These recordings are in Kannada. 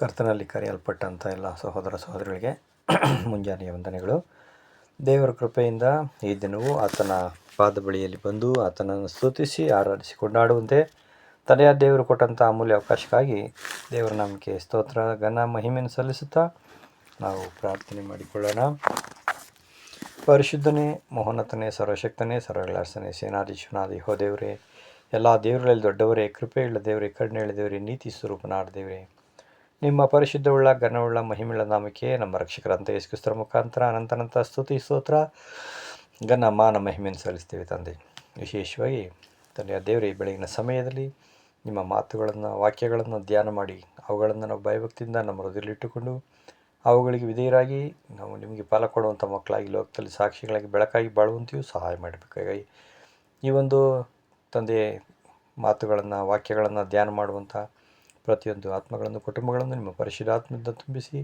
ಕರ್ತನಲ್ಲಿ ಕರೆಯಲ್ಪಟ್ಟಂಥ ಎಲ್ಲ ಸಹೋದರ ಸಹೋದರಿಗಳಿಗೆ ಮುಂಜಾನೆಯ ವಂದನೆಗಳು. ದೇವರ ಕೃಪೆಯಿಂದ ಈ ದಿನವೂ ಆತನ ಪಾದ ಬಳಿಯಲ್ಲಿ ಬಂದು ಆತನನ್ನು ಸ್ತುತಿಸಿ ಆರಾಧಿಸಿ ಕೊಂಡಾಡುವಂತೆ ತಲೆಯ ದೇವರು ಕೊಟ್ಟಂಥ ಅಮೂಲ್ಯ ಅವಕಾಶಕ್ಕಾಗಿ ದೇವರ ನಂಬಿಕೆ, ಸ್ತೋತ್ರ, ಘನ, ಮಹಿಮೆಯನ್ನು ಸಲ್ಲಿಸುತ್ತಾ ನಾವು ಪ್ರಾರ್ಥನೆ ಮಾಡಿಕೊಳ್ಳೋಣ. ಪರಿಶುದ್ಧನೇ ಮೋಹನತನೇ ಸರ್ವಶಕ್ತನೇ ಸರ್ವಗಳಾರ್ಸನೆ ಸೇನಾಧೀಶನಾದಿ ಹೋ ದೇವರೇ, ಎಲ್ಲ ದೇವರಲ್ಲಿ ದೊಡ್ಡವರೇ, ಕೃಪೆಯುಳ್ಳ ದೇವರೇ, ಕರುಣೆಯುಳ್ಳ ದೇವರೇ, ನೀತಿ ಸ್ವರೂಪನಾದ ದೇವರೇ ನಿಮ್ಮ ಪರಿಶುದ್ಧವುಳ್ಳ, ಘನವುಳ್ಳ ಮಹಿಮೆಳ ನಾಮಕ್ಕೆ ನಮ್ಮ ರಕ್ಷಕರಂತ ಯೇಸುಕ್ರಿಸ್ತರ ಮುಖಾಂತರ ಅನಂತನಂತ ಸ್ತುತಿ, ಸ್ತೋತ್ರ, ಘನ, ಮಾನ, ಮಹಿಮೆಯನ್ನು ಸಲ್ಲಿಸ್ತೇವೆ ತಂದೆ. ವಿಶೇಷವಾಗಿ ತಂದೆಯ ದೇವರ, ಈ ಬೆಳಗಿನ ಸಮಯದಲ್ಲಿ ನಿಮ್ಮ ಮಾತುಗಳನ್ನು, ವಾಕ್ಯಗಳನ್ನು ಧ್ಯಾನ ಮಾಡಿ, ಅವುಗಳನ್ನು ನಾವು ಭಯಭಕ್ತಿಯಿಂದ ನಮ್ಮ ಹೃದಯದಲ್ಲಿಟ್ಟುಕೊಂಡು ಅವುಗಳಿಗೆ ವಿಧೇಯರಾಗಿ ನಾವು ನಿಮಗೆ ಫಲ ಕೊಡುವಂಥ ಮಕ್ಕಳಾಗಿ, ಲೋಕದಲ್ಲಿ ಸಾಕ್ಷಿಗಳಾಗಿ, ಬೆಳಕಾಗಿ ಬಾಳುವಂತೆಯೂ ಸಹಾಯ ಮಾಡಬೇಕಾಗಿ ಈ ಒಂದು ತಂದೆ ಮಾತುಗಳನ್ನು, ವಾಕ್ಯಗಳನ್ನು ಧ್ಯಾನ ಮಾಡುವಂಥ ಪ್ರತಿಯೊಂದು ಆತ್ಮಗಳನ್ನು, ಕುಟುಂಬಗಳನ್ನು ನಿಮ್ಮ ಪರಿಶುದ್ಧಾತ್ಮದಿಂದ ತುಂಬಿಸಿ,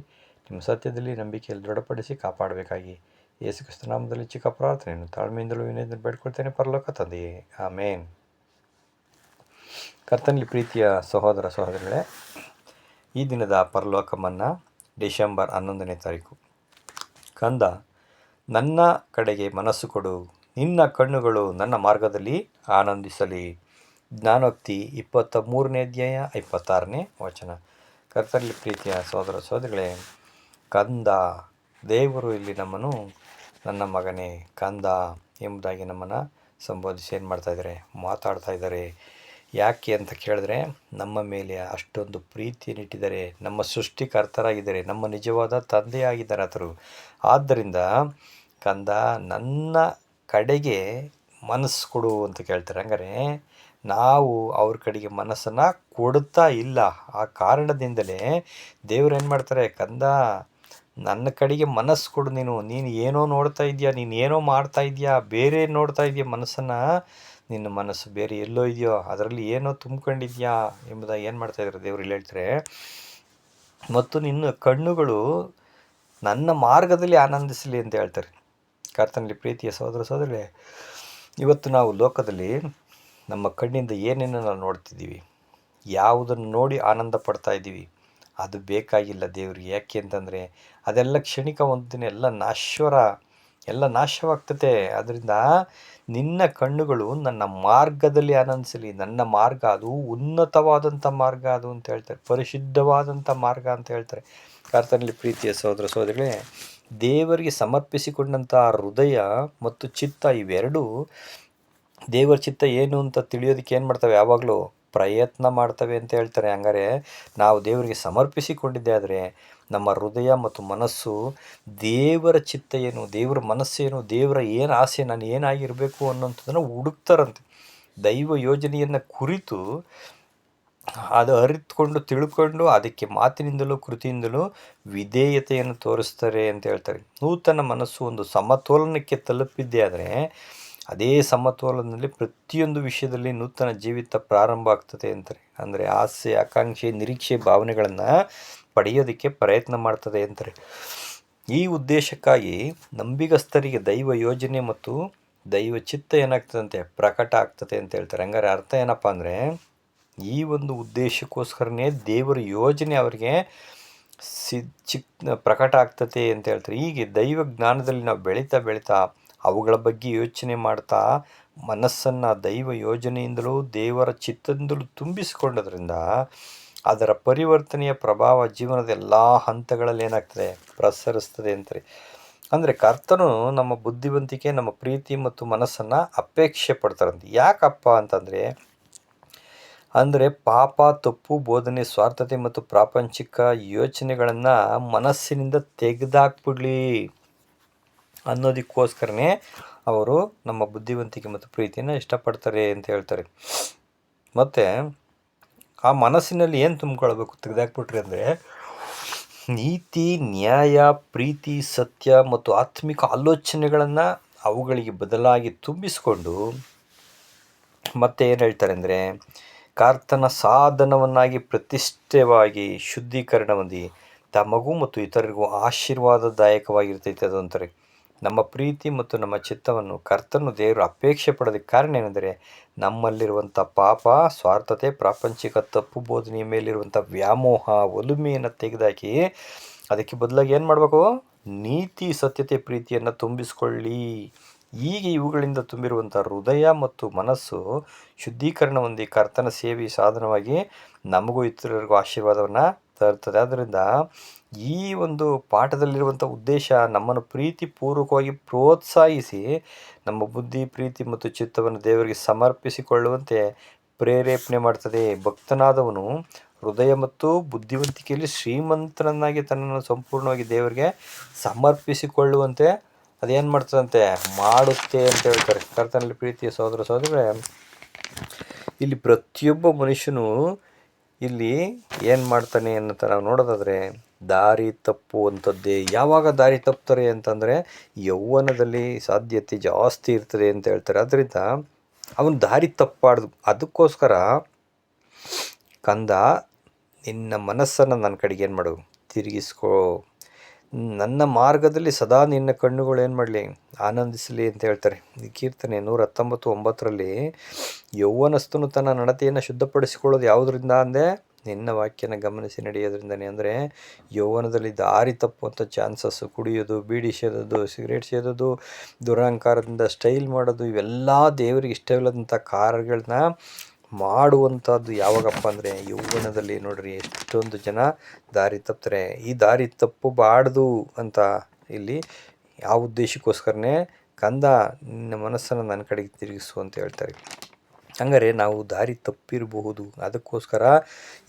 ನಿಮ್ಮ ಸತ್ಯದಲ್ಲಿ ನಂಬಿಕೆಯಲ್ಲಿ ದೃಢಪಡಿಸಿ ಕಾಪಾಡಬೇಕಾಗಿ ಯೇಸು ಕ್ರಿಸ್ತ ನಾಮದಲ್ಲಿ ಚಿಕ್ಕ ಪ್ರಾರ್ಥನೆಯನ್ನು ತಾಳ್ಮೆಯಿಂದಲೂ ವಿನಯದಿಂದ ಬೇಡ್ಕೊಳ್ತೇನೆ. ಪರಲೋಕ ತಂದೆಯೇ, ಆಮೇನ್. ಕರ್ತನಲ್ಲಿ ಪ್ರೀತಿಯ ಸಹೋದರ ಸಹೋದರಿಗಳೇ, ಈ ದಿನದ ಪರಲೋಕಮ್ಮನ್ನ ಡಿಸೆಂಬರ್ ಹನ್ನೊಂದನೇ ತಾರೀಕು. ಕಂದ, ನನ್ನ ಕಡೆಗೆ ಮನಸ್ಸು ಕೊಡು, ನಿನ್ನ ಕಣ್ಣುಗಳು ನನ್ನ ಮಾರ್ಗದಲ್ಲಿ ಆನಂದಿಸಲಿ. ಜ್ಞಾನೋಕ್ತಿ ಇಪ್ಪತ್ತ ಮೂರನೇ ಅಧ್ಯಾಯ ಇಪ್ಪತ್ತಾರನೇ ವಚನ. ಕರ್ತರಲ್ಲಿ ಪ್ರೀತಿಯ ಸೋದರ ಸೋದರಿಗಳೇ ಕಂದ, ದೇವರು ಇಲ್ಲಿ ನಮ್ಮನ್ನು ನನ್ನ ಮಗನೇ, ಕಂದ ಎಂಬುದಾಗಿ ನಮ್ಮನ್ನು ಸಂಬೋಧಿಸಿ ಏನು ಮಾಡ್ತಾಯಿದ್ದಾರೆ ಮಾತಾಡ್ತಾ ಇದ್ದಾರೆ. ಯಾಕೆ ಅಂತ ಕೇಳಿದ್ರೆ, ನಮ್ಮ ಮೇಲೆ ಅಷ್ಟೊಂದು ಪ್ರೀತಿಯನ್ನಿಟ್ಟಿದ್ದಾರೆ ನಮ್ಮ ಸೃಷ್ಟಿಕರ್ತರಾಗಿದ್ದಾರೆ. ನಮ್ಮ ನಿಜವಾದ ತಂದೆಯಾಗಿದ್ದಾರೆ ಆತರು. ಆದ್ದರಿಂದ ಕಂದ, ನನ್ನ ಕಡೆಗೆ ಮನಸ್ಸು ಕೊಡು ಅಂತ ಕೇಳ್ತಾರೆ. ಹಂಗಾರೆ ನಾವು ಅವ್ರ ಕಡೆಗೆ ಮನಸ್ಸನ್ನು ಕೊಡುತ್ತಾ ಇಲ್ಲ. ಆ ಕಾರಣದಿಂದಲೇ ದೇವ್ರು ಏನು ಮಾಡ್ತಾರೆ, ಕಂದ, ನನ್ನ ಕಡೆಗೆ ಮನಸ್ಸು ಕೊಡು ನೀನು. ನೀನು ಏನೋ ನೋಡ್ತಾ ಇದೆಯಾ, ನೀನು ಏನೋ ಮಾಡ್ತಾ ಇದೆಯಾ, ಬೇರೆ ನೋಡ್ತಾ ಇದೆಯಾ ಮನಸ್ಸನ್ನು? ನಿನ್ನ ಮನಸ್ಸು ಬೇರೆ ಎಲ್ಲೋ ಇದೆಯೋ, ಅದರಲ್ಲಿ ಏನೋ ತುಂಬ್ಕೊಂಡಿದ್ಯಾ? ಎಂಬುದಾಗಿ ಏನು ಮಾಡ್ತಾಯಿದ್ದಾರೆ ದೇವ್ರು ಇಲ್ಲಿ ಹೇಳ್ತಾರೆ. ಮತ್ತು ನಿನ್ನ ಕಣ್ಣುಗಳು ನನ್ನ ಮಾರ್ಗದಲ್ಲಿ ಆನಂದಿಸಲಿ ಅಂತ ಹೇಳ್ತಾರೆ. ಕರ್ತನಲ್ಲಿ ಪ್ರೀತಿಯ ಸಹೋದರ ಸಹೋದರೇ ಇವತ್ತು ನಾವು ಲೋಕದಲ್ಲಿ ನಮ್ಮ ಕಣ್ಣಿಂದ ಏನೇನು ನಾವು ನೋಡ್ತಿದ್ದೀವಿ, ಯಾವುದನ್ನು ನೋಡಿ ಆನಂದ ಪಡ್ತಾ ಇದ್ದೀವಿ, ಅದು ಬೇಕಾಗಿಲ್ಲ ದೇವ್ರಿಗೆ ಯಾಕೆ ಅಂತಂದರೆ, ಅದೆಲ್ಲ ಕ್ಷಣಿಕ ಒಂದು ದಿನ ಎಲ್ಲ ನಾಶ್ವರ, ಎಲ್ಲ ನಾಶವಾಗ್ತದೆ. ಅದರಿಂದ ನಿನ್ನ ಕಣ್ಣುಗಳು ನನ್ನ ಮಾರ್ಗದಲ್ಲಿ ಆನಂದಿಸಲಿ. ನನ್ನ ಮಾರ್ಗ ಅದು ಉನ್ನತವಾದಂಥ ಮಾರ್ಗ ಅದು ಅಂತ ಹೇಳ್ತಾರೆ. ಪರಿಶುದ್ಧವಾದಂಥ ಮಾರ್ಗ ಅಂತ ಹೇಳ್ತಾರೆ. ಕರ್ತನಲ್ಲಿ ಪ್ರೀತಿಯ ಸಹೋದರ ಸಹೋದರಿಗಳೇ, ದೇವರಿಗೆ ಸಮರ್ಪಿಸಿಕೊಂಡಂಥ ಹೃದಯ ಮತ್ತು ಚಿತ್ತ ಇವೆರಡೂ ದೇವರ ಚಿತ್ತ ಏನು ಅಂತ ತಿಳಿಯೋದಕ್ಕೆ ಏನು ಮಾಡ್ತವೆ? ಯಾವಾಗಲೂ ಪ್ರಯತ್ನ ಮಾಡ್ತವೆ ಅಂತ ಹೇಳ್ತಾರೆ. ಹಂಗಾರೆ ನಾವು ದೇವರಿಗೆ ಸಮರ್ಪಿಸಿಕೊಂಡಿದ್ದೆ ಆದರೆ ನಮ್ಮ ಹೃದಯ ಮತ್ತು ಮನಸ್ಸು ದೇವರ ಚಿತ್ತ ಏನು, ದೇವರ ಮನಸ್ಸೇನು ದೇವರ ಏನು ಆಸೆ, ನಾನು ಏನಾಗಿರಬೇಕು ಅನ್ನೋಂಥದ್ದನ್ನು ಹುಡುಕ್ತಾರಂತೆ. ದೈವ ಯೋಜನೆಯನ್ನು ಕುರಿತು ಅದು ಅರಿತುಕೊಂಡು ತಿಳ್ಕೊಂಡು ಅದಕ್ಕೆ ಮಾತಿನಿಂದಲೂ ಕೃತಿಯಿಂದಲೂ ವಿಧೇಯತೆಯನ್ನು ತೋರಿಸ್ತಾರೆ ಅಂತ ಹೇಳ್ತಾರೆ. ನೂತನ ಮನಸ್ಸು ಒಂದು ಸಮತೋಲನಕ್ಕೆ ತಲುಪಿದ್ದೆ ಆದರೆ ಅದೇ ಸಮತೋಲನದಲ್ಲಿ ಪ್ರತಿಯೊಂದು ವಿಷಯದಲ್ಲಿ ನೂತನ ಜೀವಿತ ಪ್ರಾರಂಭ ಆಗ್ತದೆ ಅಂತಾರೆ. ಅಂದರೆ ಆಸೆ, ಆಕಾಂಕ್ಷೆ, ನಿರೀಕ್ಷೆ, ಭಾವನೆಗಳನ್ನು ಪಡೆಯೋದಕ್ಕೆ ಪ್ರಯತ್ನ ಮಾಡ್ತದೆ ಅಂತಾರೆ. ಈ ಉದ್ದೇಶಕ್ಕಾಗಿ ನಂಬಿಗಸ್ತರಿಗೆ ದೈವ ಯೋಜನೆ ಮತ್ತು ದೈವ ಚಿತ್ತ ಏನಾಗ್ತದಂತೆ? ಪ್ರಕಟ ಆಗ್ತದೆ ಅಂತ ಹೇಳ್ತಾರೆ. ಹಂಗಾರೆ ಅರ್ಥ ಏನಪ್ಪ ಅಂದರೆ, ಈ ಒಂದು ಉದ್ದೇಶಕ್ಕೋಸ್ಕರನೇ ದೇವರ ಯೋಜನೆ ಅವರಿಗೆ ಸಿ ಚಿಕ್ ಪ್ರಕಟ ಆಗ್ತದೆ ಅಂತ ಹೇಳ್ತಾರೆ. ಹೀಗೆ ದೈವ ಜ್ಞಾನದಲ್ಲಿ ನಾವು ಬೆಳೀತಾ ಬೆಳೀತಾ ಅವುಗಳ ಬಗ್ಗೆ ಯೋಚನೆ ಮಾಡ್ತಾ ಮನಸ್ಸನ್ನು ದೈವ ಯೋಜನೆಯಿಂದಲೂ ದೇವರ ಚಿತ್ತದಿಂದಲೂ ತುಂಬಿಸಿಕೊಂಡೋದ್ರಿಂದ ಅದರ ಪರಿವರ್ತನೆಯ ಪ್ರಭಾವ ಜೀವನದ ಎಲ್ಲ ಹಂತಗಳಲ್ಲಿ ಏನಾಗ್ತದೆ? ಪ್ರಸರಿಸ್ತದೆ ಅಂತಾರೆ. ಅಂದರೆ ಕರ್ತನು ನಮ್ಮ ಬುದ್ಧಿವಂತಿಕೆ, ನಮ್ಮ ಪ್ರೀತಿ ಮತ್ತು ಮನಸ್ಸನ್ನು ಅಪೇಕ್ಷೆ ಪಡ್ತಾರಂತೆ. ಯಾಕಪ್ಪ ಅಂತಂದರೆ, ಅಂದರೆ ಪಾಪ, ತಪ್ಪು, ಬೋಧನೆ, ಸ್ವಾರ್ಥತೆ ಮತ್ತು ಪ್ರಾಪಂಚಿಕ ಯೋಚನೆಗಳನ್ನು ಮನಸ್ಸಿನಿಂದ ತೆಗೆದಾಕ್ಬಿಡ್ಲಿ. ಅನ್ನೋದಕ್ಕೋಸ್ಕರನೇ ಅವರು ನಮ್ಮ ಬುದ್ಧಿವಂತಿಕೆ ಮತ್ತು ಪ್ರೀತಿಯನ್ನು ಇಷ್ಟಪಡ್ತಾರೆ ಅಂತ ಹೇಳ್ತಾರೆ. ಮತ್ತು ಆ ಮನಸ್ಸಿನಲ್ಲಿ ಏನು ತುಂಬಿಕೊಳ್ಬೇಕು ತೆಗೆದಾಕ್ಬಿಟ್ರಿ ಅಂದರೆ ನೀತಿ, ನ್ಯಾಯ, ಪ್ರೀತಿ, ಸತ್ಯ ಮತ್ತು ಆತ್ಮಿಕ ಆಲೋಚನೆಗಳನ್ನು ಅವುಗಳಿಗೆ ಬದಲಾಗಿ ತುಂಬಿಸಿಕೊಂಡು ಮತ್ತೆ ಏನು ಹೇಳ್ತಾರೆ ಅಂದರೆ ಕಾರ್ತನ ಸಾಧನವನ್ನಾಗಿ ಪ್ರತಿಷ್ಠೆವಾಗಿ ಶುದ್ಧೀಕರಣ ಹೊಂದಿ ತಮಗೂ ಮತ್ತು ಇತರರಿಗೂ ಆಶೀರ್ವಾದದಾಯಕವಾಗಿರ್ತೈತೆ ಅದು ಅಂತಾರೆ. ನಮ್ಮ ಪ್ರೀತಿ ಮತ್ತು ನಮ್ಮ ಚಿತ್ತವನ್ನು ಕರ್ತನು ದೇವರು ಅಪೇಕ್ಷೆ ಪಡೋದಕ್ಕೆ ಕಾರಣ ಏನೆಂದರೆ, ನಮ್ಮಲ್ಲಿರುವಂಥ ಪಾಪ, ಸ್ವಾರ್ಥತೆ, ಪ್ರಾಪಂಚಿಕ ತಪ್ಪು ಬೋಧನೆಯ ಮೇಲಿರುವಂಥ ವ್ಯಾಮೋಹ, ಒಲುಮೆಯನ್ನು ತೆಗೆದಾಕಿ ಅದಕ್ಕೆ ಬದಲಾಗಿ ಏನು ಮಾಡಬೇಕು? ನೀತಿ, ಸತ್ಯತೆ, ಪ್ರೀತಿಯನ್ನು ತುಂಬಿಸಿಕೊಳ್ಳಿ. ಹೀಗೆ ಇವುಗಳಿಂದ ತುಂಬಿರುವಂಥ ಹೃದಯ ಮತ್ತು ಮನಸ್ಸು ಶುದ್ಧೀಕರಣ ಹೊಂದಿ ಕರ್ತನ ಸೇವೆ ಸಾಧನವಾಗಿ ನಮಗೂ ಇತರರಿಗೂ ಆಶೀರ್ವಾದವನ್ನು ತರ್ತದೆ ಆದ್ದರಿಂದ ಈ ಒಂದು ಪಾಠದಲ್ಲಿರುವಂಥ ಉದ್ದೇಶ ನಮ್ಮನ್ನು ಪ್ರೀತಿಪೂರ್ವಕವಾಗಿ ಪ್ರೋತ್ಸಾಹಿಸಿ, ನಮ್ಮ ಬುದ್ಧಿ, ಪ್ರೀತಿ ಮತ್ತು ಚಿತ್ತವನ್ನು ದೇವರಿಗೆ ಸಮರ್ಪಿಸಿಕೊಳ್ಳುವಂತೆ ಪ್ರೇರೇಪಣೆ ಮಾಡ್ತದೆ. ಭಕ್ತನಾದವನು ಹೃದಯ ಮತ್ತು ಬುದ್ಧಿವಂತಿಕೆಯಲ್ಲಿ ಶ್ರೀಮಂತನನ್ನಾಗಿ ತನ್ನನ್ನು ಸಂಪೂರ್ಣವಾಗಿ ದೇವರಿಗೆ ಸಮರ್ಪಿಸಿಕೊಳ್ಳುವಂತೆ ಅದೇನು ಮಾಡ್ತದಂತೆ? ಮಾಡುತ್ತೆ ಅಂತ ಹೇಳ್ತಾರೆ. ಕರ್ತನಲ್ಲಿ ಪ್ರೀತಿಯ ಸಹೋದರ ಸಹೋದರರೇ, ಇಲ್ಲಿ ಪ್ರತಿಯೊಬ್ಬ ಮನುಷ್ಯನು ಇಲ್ಲಿ ಏನು ಮಾಡ್ತಾನೆ ಅನ್ನೋ ನಾವು ನೋಡೋದಾದರೆ, ದಾರಿ ತಪ್ಪುವಂಥದ್ದೇ ಯಾವಾಗ ದಾರಿ ತಪ್ತಾರೆ ಅಂತಂದರೆ, ಯೌವನದಲ್ಲಿ ಸಾಧ್ಯತೆ ಜಾಸ್ತಿ ಇರ್ತದೆ ಅಂತ ಹೇಳ್ತಾರೆ. ಅದರಿಂದ ಅವನು ದಾರಿ ತಪ್ಪಾಡ್ದು, ಅದಕ್ಕೋಸ್ಕರ ಕಂದ, ನಿನ್ನ ಮನಸ್ಸನ್ನು ನನ್ನ ಕಡೆಗೆ ಏನು ಮಾಡು, ತಿರುಗಿಸ್ಕೋ. ನನ್ನ ಮಾರ್ಗದಲ್ಲಿ ಸದಾ ನಿನ್ನ ಕಣ್ಣುಗಳು ಏನು ಮಾಡಲಿ? ಆನಂದಿಸಲಿ ಅಂತ ಹೇಳ್ತಾರೆ. ಈ ಕೀರ್ತನೆ ನೂರ ಹತ್ತೊಂಬತ್ತು ಒಂಬತ್ತರಲ್ಲಿ, ಯೌವನಸ್ಥನು ತನ್ನ ನಡತೆಯನ್ನು ಶುದ್ಧಪಡಿಸಿಕೊಳ್ಳೋದು ಯಾವುದರಿಂದ ಅಂದೆ? ನಿನ್ನ ವಾಕ್ಯನ ಗಮನಿಸಿ ನಡೆಯೋದ್ರಿಂದನೇ. ಅಂದರೆ, ಯೌವನದಲ್ಲಿ ದಾರಿ ತಪ್ಪುವಂಥ ಚಾನ್ಸಸ್ಸು, ಕುಡಿಯೋದು, ಬೀಡಿ ಸೇದೋದು, ಸಿಗರೇಟ್ ಸೇದೋದು, ದುರಹಂಕಾರದಿಂದ ಸ್ಟೈಲ್ ಮಾಡೋದು, ಇವೆಲ್ಲ ದೇವರಿಗೆ ಇಷ್ಟವಿಲ್ಲದಂಥ ಕಾರ್ಯಗಳನ್ನ ಮಾಡುವಂಥದ್ದು ಯಾವಾಗಪ್ಪ ಅಂದರೆ ಯೌವನದಲ್ಲಿ ನೋಡ್ರಿ ಎಷ್ಟೊಂದು ಜನ ದಾರಿ ತಪ್ತಾರೆ. ಈ ದಾರಿ ತಪ್ಪಬಾರ್ದು ಅಂತ ಇಲ್ಲಿ ಯಾವ ಉದ್ದೇಶಕ್ಕೋಸ್ಕರನೇ ಕಂದ ನಿನ್ನ ಮನಸ್ಸನ್ನು ನನ್ನ ಕಡೆಗೆ ತಿರುಗಿಸು ಅಂತ ಹೇಳ್ತಾರೆ. ಹಂಗಾರೆ ನಾವು ದಾರಿ ತಪ್ಪಿರಬಹುದು. ಅದಕ್ಕೋಸ್ಕರ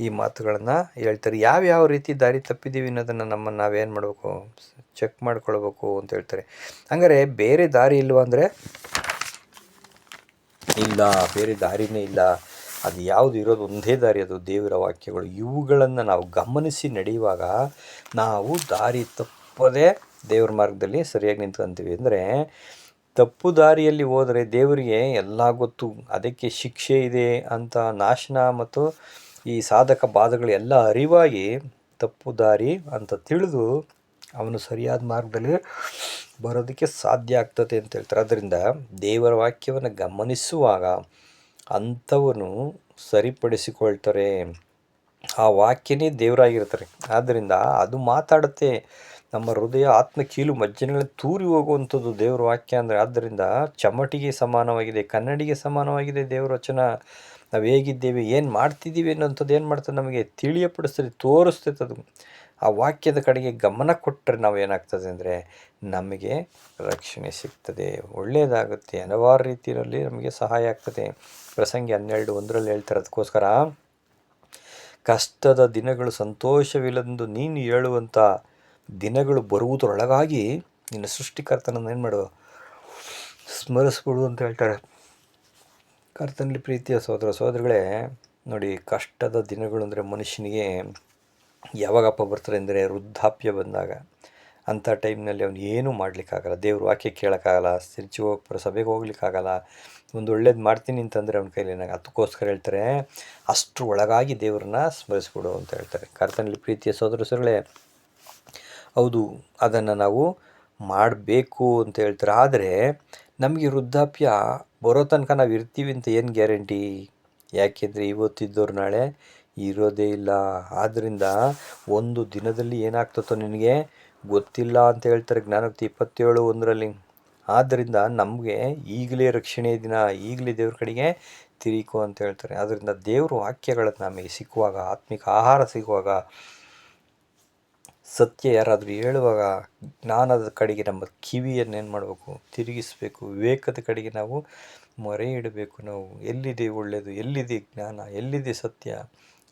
ಈ ಮಾತುಗಳನ್ನು ಹೇಳ್ತಾರೆ. ಯಾವ್ಯಾವ ರೀತಿ ದಾರಿ ತಪ್ಪಿದ್ದೀವಿ ಅನ್ನೋದನ್ನು ನಮ್ಮನ್ನು ನಾವೇನು ಮಾಡಬೇಕು? ಚೆಕ್ ಮಾಡ್ಕೊಳ್ಬೇಕು ಅಂತ ಹೇಳ್ತಾರೆ. ಹಂಗಾರೆ ಬೇರೆ ದಾರಿ ಇಲ್ವಾ ಅಂದರೆ ಇಲ್ಲ, ಬೇರೆ ದಾರಿನೇ ಇಲ್ಲ. ಅದು ಯಾವುದು ಇರೋದು ಒಂದೇ ದಾರಿ, ಅದು ದೇವರ ವಾಕ್ಯಗಳು. ಇವುಗಳನ್ನು ನಾವು ಗಮನಿಸಿ ನಡೆಯುವಾಗ ನಾವು ದಾರಿ ತಪ್ಪದೇ ದೇವ್ರ ಮಾರ್ಗದಲ್ಲಿ ಸರಿಯಾಗಿ ನಿಂತ್ಕೊಂತೀವಿ. ಅಂದರೆ ತಪ್ಪು ದಾರಿಯಲ್ಲಿ ಹೋದರೆ ದೇವರಿಗೆ ಎಲ್ಲ ಗೊತ್ತು, ಅದಕ್ಕೆ ಶಿಕ್ಷೆ ಇದೆ ಅಂತ ನಾಶನ ಮತ್ತು ಈ ಸಾಧಕ ಬಾಧಗಳು ಎಲ್ಲ ಅರಿವಾಗಿ ತಪ್ಪು ದಾರಿ ಅಂತ ತಿಳಿದು ಅವನು ಸರಿಯಾದ ಮಾರ್ಗದಲ್ಲಿ ಬರೋದಕ್ಕೆ ಸಾಧ್ಯ ಆಗ್ತದೆ ಅಂತ ಹೇಳ್ತಾರೆ. ಅದರಿಂದ ದೇವರ ವಾಕ್ಯವನ್ನು ಗಮನಿಸುವಾಗ ಅಂಥವನು ಸರಿಪಡಿಸಿಕೊಳ್ತಾರೆ. ಆ ವಾಕ್ಯನೇ ದೇವರಾಗಿರ್ತಾರೆ. ಆದ್ದರಿಂದ ಅದು ಮಾತಾಡುತ್ತೆ. ನಮ್ಮ ಹೃದಯ ಆತ್ಮ ಕೀಲು ಮಜ್ಜನೆಗಳನ್ನು ತೂರಿ ಹೋಗುವಂಥದ್ದು ದೇವರ ವಾಕ್ಯ ಅಂದರೆ, ಆದ್ದರಿಂದ ಚಮಟಿಗೆ ಸಮಾನವಾಗಿದೆ, ಕನ್ನಡಿಗೆ ಸಮಾನವಾಗಿದೆ ದೇವರ ವಚನ. ನಾವು ಹೇಗಿದ್ದೇವೆ, ಏನು ಮಾಡ್ತಿದ್ದೀವಿ ಅನ್ನೋಂಥದ್ದು ಏನು ಮಾಡ್ತದೆ ನಮಗೆ ತಿಳಿಯಪಡಿಸ್ತದೆ ತೋರಿಸ್ತೈತೆ ಅದು. ಆ ವಾಕ್ಯದ ಕಡೆಗೆ ಗಮನ ಕೊಟ್ಟರೆ ನಾವು ಏನಾಗ್ತದೆ ಅಂದರೆ ನಮಗೆ ರಕ್ಷಣೆ ಸಿಗ್ತದೆ. ಒಳ್ಳೆಯದಾಗುತ್ತೆ ಹಲವಾರು ರೀತಿಯಲ್ಲಿ ನಮಗೆ ಸಹಾಯ ಆಗ್ತದೆ. ಪ್ರಸಂಗಿ ಹನ್ನೆರಡು ಒಂದರಲ್ಲಿ ಹೇಳ್ತಾರೆ ಅದಕ್ಕೋಸ್ಕರ, ಕಷ್ಟದ ದಿನಗಳು ಸಂತೋಷವಿಲ್ಲದೆಂದು ನೀನು ಹೇಳುವಂಥ ದಿನಗಳು ಬರುವುದರೊಳಗಾಗಿ ನಿನ್ನ ಸೃಷ್ಟಿಕರ್ತನನ್ನು ಏನು ಮಾಡು, ಸ್ಮರಿಸ್ಬಿಡು ಅಂತ ಹೇಳ್ತಾರೆ. ಕರ್ತನಲ್ಲಿ ಪ್ರೀತಿಯ ಸೋದರ ಸೋದರಿಗಳೇ, ನೋಡಿ, ಕಷ್ಟದ ದಿನಗಳು ಅಂದರೆ ಮನುಷ್ಯನಿಗೆ ಯಾವಾಗಪ್ಪ ಬರ್ತಾರೆ ಅಂದರೆ ವೃದ್ಧಾಪ್ಯ ಬಂದಾಗ. ಅಂಥ ಟೈಮ್ನಲ್ಲಿ ಅವನು ಏನೂ ಮಾಡಲಿಕ್ಕಾಗಲ್ಲ. ದೇವ್ರ ವಾಕ್ಯ ಕೇಳೋಕ್ಕಾಗಲ್ಲ ಸಿರ್ಚಿ ಸಭೆಗೆ ಹೋಗ್ಲಿಕ್ಕಾಗಲ್ಲ. ಒಂದು ಒಳ್ಳೇದು ಮಾಡ್ತೀನಿ ಅಂತಂದರೆ ಅವನ ಕೈಲಿ ಏನಾಗ ಅದಕ್ಕೋಸ್ಕರ ಹೇಳ್ತಾರೆ, ಅಷ್ಟು ಒಳಗಾಗಿ ದೇವ್ರನ್ನ ಸ್ಮರಿಸ್ಬಿಡು ಅಂತ ಹೇಳ್ತಾರೆ. ಕರ್ತನಲ್ಲಿ ಪ್ರೀತಿಯ ಸೋದರ ಸೋದರಗಳೇ ಹೌದು, ಅದನ್ನು ನಾವು ಮಾಡಬೇಕು ಅಂತ ಹೇಳ್ತಾರೆ. ಆದರೆ ನಮಗೆ ವೃದ್ಧಾಪ್ಯ ಬರೋ ತನಕ ನಾವು ಇರ್ತೀವಿ ಅಂತ ಏನು ಗ್ಯಾರಂಟಿ? ಯಾಕೆಂದರೆ ಇವತ್ತಿದ್ದವ್ರು ನಾಳೆ ಇರೋದೇ ಇಲ್ಲ. ಆದ್ದರಿಂದ ಒಂದು ದಿನದಲ್ಲಿ ಏನಾಗ್ತತೋ ನಿನಗೆ ಗೊತ್ತಿಲ್ಲ ಅಂತ ಹೇಳ್ತಾರೆ ಜ್ಞಾನೋಕ್ತಿ ಇಪ್ಪತ್ತೇಳು ಒಂದರಲ್ಲಿ. ಆದ್ದರಿಂದ ನಮಗೆ ಈಗಲೇ ರಕ್ಷಣೆ ದಿನ, ಈಗಲೇ ದೇವ್ರ ಕಡೆಗೆ ತಿರಿಕೋ ಅಂತ ಹೇಳ್ತಾರೆ. ಆದ್ದರಿಂದ ದೇವ್ರ ವಾಕ್ಯಗಳನ್ನು ನಮಗೆ ಸಿಕ್ಕುವಾಗ, ಆತ್ಮಿಕ ಆಹಾರ ಸಿಗುವಾಗ ಸತ್ಯ ಯಾರಾದರೂ ಹೇಳುವಾಗ ಜ್ಞಾನದ ಕಡೆಗೆ ನಮ್ಮ ಕಿವಿಯನ್ನೇನು ಮಾಡಬೇಕು? ತಿರುಗಿಸಬೇಕು. ವಿವೇಕದ ಕಡೆಗೆ ನಾವು ಮೊರೆ ಇಡಬೇಕು. ನಾವು ಎಲ್ಲಿದೆ ಒಳ್ಳೆಯದು? ಎಲ್ಲಿದೆ ಜ್ಞಾನ? ಎಲ್ಲಿದೆ ಸತ್ಯ?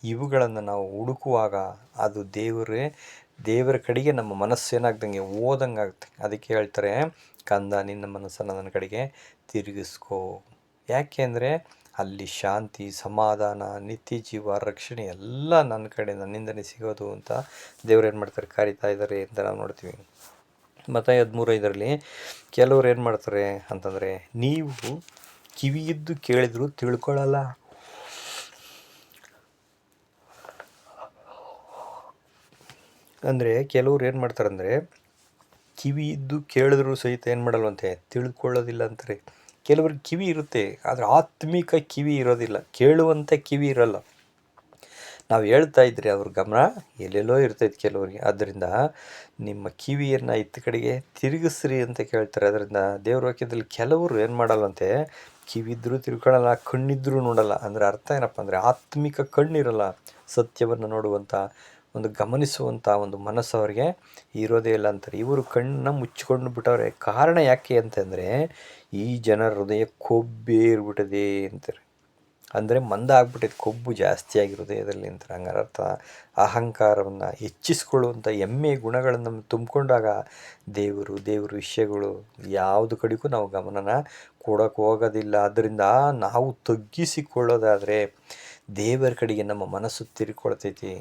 ಇವುಗಳನ್ನು ನಾವು ಹುಡುಕುವಾಗ ಅದು ದೇವರೇ, ದೇವರ ಕಡೆಗೆ ನಮ್ಮ ಮನಸ್ಸು ಏನಾಗ್ದಂಗೆ ಓದಂಗೆ ಆಗುತ್ತೆ. ಅದಕ್ಕೆ ಹೇಳ್ತಾರೆ, ಕಂದ, ನಿನ್ನ ಮನಸ್ಸನ್ನು ನನ್ನ ಕಡೆಗೆ ತಿರುಗಿಸ್ಕೋ. ಯಾಕೆ ಅಂದರೆ ಅಲ್ಲಿ ಶಾಂತಿ, ಸಮಾಧಾನ, ನಿತ್ಯ ಜೀವ, ರಕ್ಷಣೆ ಎಲ್ಲ ನನ್ನ ಕಡೆ ನನ್ನಿಂದನೇ ಸಿಗೋದು ಅಂತ ದೇವ್ರು ಏನು ಮಾಡ್ತಾರೆ? ಕರಿತಾ ಇದ್ದಾರೆ ಅಂತ ನಾವು ನೋಡ್ತೀವಿ. ಮತ್ತು ಹದಿಮೂರು ಐದರಲ್ಲಿ ಕೆಲವ್ರು ಏನು ಮಾಡ್ತಾರೆ ಅಂತಂದರೆ, ನೀವು ಕಿವಿಯಿದ್ದು ಕೇಳಿದ್ರು ತಿಳ್ಕೊಳ್ಳಲ್ಲ. ಅಂದರೆ ಕೆಲವ್ರು ಏನು ಮಾಡ್ತಾರೆ ಅಂದರೆ ಕಿವಿ ಇದ್ದು ಕೇಳಿದ್ರು ಸಹಿತ ಏನು ಮಾಡಲ್ವಂತೆ? ತಿಳ್ಕೊಳ್ಳೋದಿಲ್ಲ ಅಂತಾರೆ. ಕೆಲವ್ರಿಗೆ ಕಿವಿ ಇರುತ್ತೆ, ಆದರೆ ಆತ್ಮಿಕ ಕಿವಿ ಇರೋದಿಲ್ಲ ಕೇಳುವಂಥ ಕಿವಿ ಇರಲ್ಲ. ನಾವು ಹೇಳ್ತಾ ಇದ್ರೆ ಅವ್ರ ಗಮನ ಎಲ್ಲೆಲ್ಲೋ ಇರ್ತೈತೆ ಕೆಲವರಿಗೆ. ಆದ್ದರಿಂದ ನಿಮ್ಮ ಕಿವಿಯನ್ನು ಇತ್ತ ಕಡೆಗೆ ತಿರುಗಿಸ್ರಿ ಅಂತ ಕೇಳ್ತಾರೆ. ಅದರಿಂದ ದೇವ್ರ ವಾಕ್ಯದಲ್ಲಿ ಕೆಲವರು ಏನು ಮಾಡಲ್ಲಂತೆ ಕಿವಿದ್ರೂ ತಿಳ್ಕೊಳ್ಳಲ್ಲ ಕಣ್ಣಿದ್ರೂ ನೋಡಲ್ಲ. ಅಂದರೆ ಅರ್ಥ ಏನಪ್ಪ ಅಂದರೆ ಆತ್ಮಿಕ ಕಣ್ಣಿರಲ್ಲ, ಸತ್ಯವನ್ನು ನೋಡುವಂಥ ಒಂದು ಗಮನಿಸುವಂಥ ಒಂದು ಮನಸ್ಸು ಅವರಿಗೆ ಇರೋದೇ ಇಲ್ಲ ಅಂತಾರೆ. ಇವರು ಕಣ್ಣನ್ನ ಮುಚ್ಚಿಕೊಂಡು ಬಿಟ್ಟವ್ರೆ. ಕಾರಣ ಯಾಕೆ ಅಂತಂದರೆ ಈ ಜನರ ಹೃದಯ ಕೊಬ್ಬೇ ಇರ್ಬಿಟ್ಟಿದೆ ಅಂತಾರೆ. ಅಂದರೆ ಮಂದ ಆಗ್ಬಿಟ್ಟಿದೆ ಕೊಬ್ಬು ಜಾಸ್ತಿ ಆಗಿರೋದೇ ಹೃದಯದಲ್ಲಿ ಅಂತಾರೆ. ಹಂಗಾರೆ ಅರ್ಥ. ಅಹಂಕಾರವನ್ನು ಹೆಚ್ಚಿಸ್ಕೊಳ್ಳುವಂಥ ಎಮ್ಮೆ ಗುಣಗಳನ್ನು ತುಂಬಿಕೊಂಡಾಗ ದೇವರು, ದೇವ್ರ ವಿಷಯಗಳು ಯಾವುದು ಕಡೆಗೂ ನಾವು ಗಮನನ ಕೊಡೋಕೆ ಹೋಗೋದಿಲ್ಲ. ಅದರಿಂದ ನಾವು ತಗ್ಗಿಸಿಕೊಳ್ಳೋದಾದರೆ ದೇವರ ಕಡೆಗೆ ನಮ್ಮ ಮನಸ್ಸು ತಿರ್ಕೊಳ್ತೈತಿ.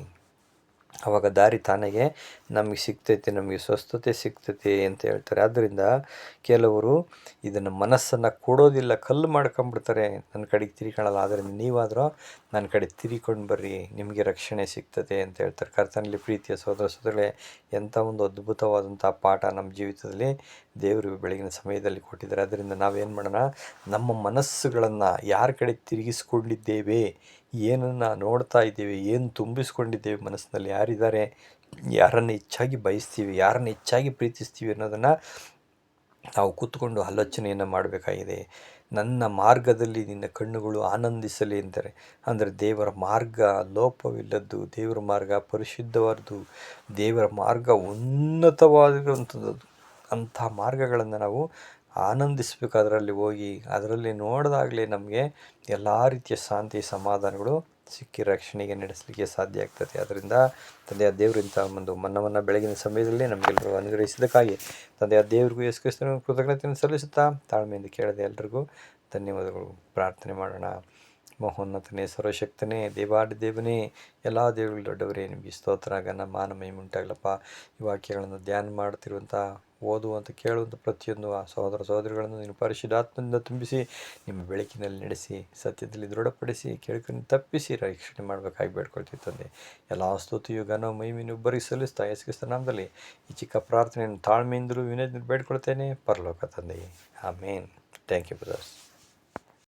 ಅವಾಗ ದಾರಿ ತಾನಾಗೆ ನಮಗೆ ಸಿಗ್ತೈತಿ, ನಮಗೆ ಸ್ವಸ್ಥತೆ ಸಿಗ್ತೈತಿ ಅಂತ ಹೇಳ್ತಾರೆ. ಆದ್ದರಿಂದ ಕೆಲವರು ಇದನ್ನು ಮನಸ್ಸನ್ನು ಕೊಡೋದಿಲ್ಲ, ಕಲ್ಲು ಮಾಡ್ಕೊಂಬಿಡ್ತಾರೆ ನನ್ನ ಕಡೆಗೆ ತಿರ್ಕೊಳ್ಳಲ್ಲ ಆದ್ದರಿಂದ ನೀವಾದರೂ ನನ್ನ ಕಡೆ ತಿರಿಕೊಂಡು ಬರ್ರಿ, ನಿಮಗೆ ರಕ್ಷಣೆ ಸಿಗ್ತದೆ ಅಂತ ಹೇಳ್ತಾರೆ. ಕರ್ತನಲ್ಲಿ ಪ್ರೀತಿಯ ಸೋದರ ಸೋದರಗಳೇ, ಎಂಥ ಒಂದು ಅದ್ಭುತವಾದಂಥ ಪಾಠ ನಮ್ಮ ಜೀವಿತದಲ್ಲಿ ದೇವರು ಬೆಳಗಿನ ಸಮಯದಲ್ಲಿ ಕೊಟ್ಟಿದ್ದಾರೆ. ಅದರಿಂದ ನಾವೇನು ಮಾಡೋಣ, ನಮ್ಮ ಮನಸ್ಸುಗಳನ್ನು ಯಾರ ಕಡೆ ತಿರುಗಿಸ್ಕೊಂಡಿದ್ದೇವೆ ಏನನ್ನು ನೋಡ್ತಾ ಇದ್ದೀವಿ, ಏನು ತುಂಬಿಸ್ಕೊಂಡಿದ್ದೇವೆ ಮನಸ್ಸಿನಲ್ಲಿ, ಯಾರಿದ್ದಾರೆ, ಯಾರನ್ನು ಹೆಚ್ಚಾಗಿ ಬಯಸ್ತೀವಿ, ಯಾರನ್ನು ಹೆಚ್ಚಾಗಿ ಪ್ರೀತಿಸ್ತೀವಿ ಅನ್ನೋದನ್ನು ನಾವು ಕೂತ್ಕೊಂಡು ಆಲೋಚನೆಯನ್ನು ಮಾಡಬೇಕಾಗಿದೆ. ನನ್ನ ಮಾರ್ಗದಲ್ಲಿ ನಿನ್ನ ಕಣ್ಣುಗಳು ಆನಂದಿಸಲಿ ಎಂದರೆ, ಅಂದರೆ ದೇವರ ಮಾರ್ಗ ಲೋಪವಿಲ್ಲದ್ದು, ದೇವರ ಮಾರ್ಗ ಪರಿಶುದ್ಧವಾದ್ದು, ದೇವರ ಮಾರ್ಗ ಉನ್ನತವಾಗಿರುವಂಥದ್ದು ಅಂಥ ಮಾರ್ಗಗಳನ್ನು ನಾವು ಆನಂದಿಸಬೇಕು ಅದರಲ್ಲಿ ಹೋಗಿ ಅದರಲ್ಲಿ ನೋಡಿದಾಗಲೇ ನಮಗೆ ಎಲ್ಲ ರೀತಿಯ ಶಾಂತಿ ಸಮಾಧಾನಗಳು ಸಿಕ್ಕಿ ರಕ್ಷಣೆಗೆ ನಡೆಸಲಿಕ್ಕೆ ಸಾಧ್ಯ ಆಗ್ತದೆ. ಅದರಿಂದ ತಂದೆಯ ದೇವರಿಂಥ ಒಂದು ಮನ್ನವನ್ನು ಬೆಳಗಿನ ಸಮಯದಲ್ಲಿ ನಮಗೆಲ್ಲರೂ ಅನುಗ್ರಹಿಸಿದ್ದಕ್ಕಾಗಿ ತಂದೆಯ ದೇವರಿಗೂ ಕ್ರಿಸ್ತನಿಗೂ ಕೃತಜ್ಞತೆಯನ್ನು ಸಲ್ಲಿಸುತ್ತಾ ತಾಳ್ಮೆಯಿಂದ ಕೇಳದೆ ಎಲ್ರಿಗೂ ಧನ್ಯವಾದಗಳು. ಪ್ರಾರ್ಥನೆ ಮಾಡೋಣ. ಮಹೋನ್ನತನೇ, ಸರ್ವಶಕ್ತನೇ ದೇವಾಡಿ ದೇವನೇ, ಎಲ್ಲ ದೇವರುಗಳು ದೊಡ್ಡವರೇ, ನಿಮಗೆ ಸ್ತೋತ್ರ ಗನ ಮಾನ ಉಂಟಾಗಲಪ್ಪ. ಈ ವಾಕ್ಯಗಳನ್ನು ಧ್ಯಾನ ಮಾಡ್ತಿರುವಂಥ ಓದುವಂಥ ಕೇಳುವಂಥ ಪ್ರತಿಯೊಂದು ಆ ಸಹೋದರ ಸಹೋದರಿಗಳನ್ನು ನೀನು ಪರಿಶುದ್ಧಾತ್ಮದಿಂದ ತುಂಬಿಸಿ, ನಿಮ್ಮ ಬೆಳಕಿನಲ್ಲಿ ನಡೆಸಿ, ಸತ್ಯದಲ್ಲಿ ದೃಢಪಡಿಸಿ, ಕೇಳ್ಕೊಂಡು ತಪ್ಪಿಸಿ ರಕ್ಷಣೆ ಮಾಡಬೇಕಾಗಿ ಬೇಡ್ಕೊಳ್ತೀವಿ ತಂದೆ. ಎಲ್ಲ ಸ್ತುತಿಯು ಘನ ಮಹಿಮೆಯನ್ನು ಒಬ್ಬರಿಗೆ ಸಲ್ಲಿಸ್ತಾ ಯಸ್ಕಿಸ್ತ ನಾಮದಲ್ಲಿ ಈ ಚಿಕ್ಕ ಪ್ರಾರ್ಥನೆಯನ್ನು ತಾಳ್ಮೆಯಿಂದಲೂ ವಿನಯದಿಂದ ಬೇಡ್ಕೊಳ್ತೇನೆ. ಪರಲೋಕ ತಂದೆ ಮೇನ್ ಥ್ಯಾಂಕ್ ಯು ಬ್ರದರ್ಸ್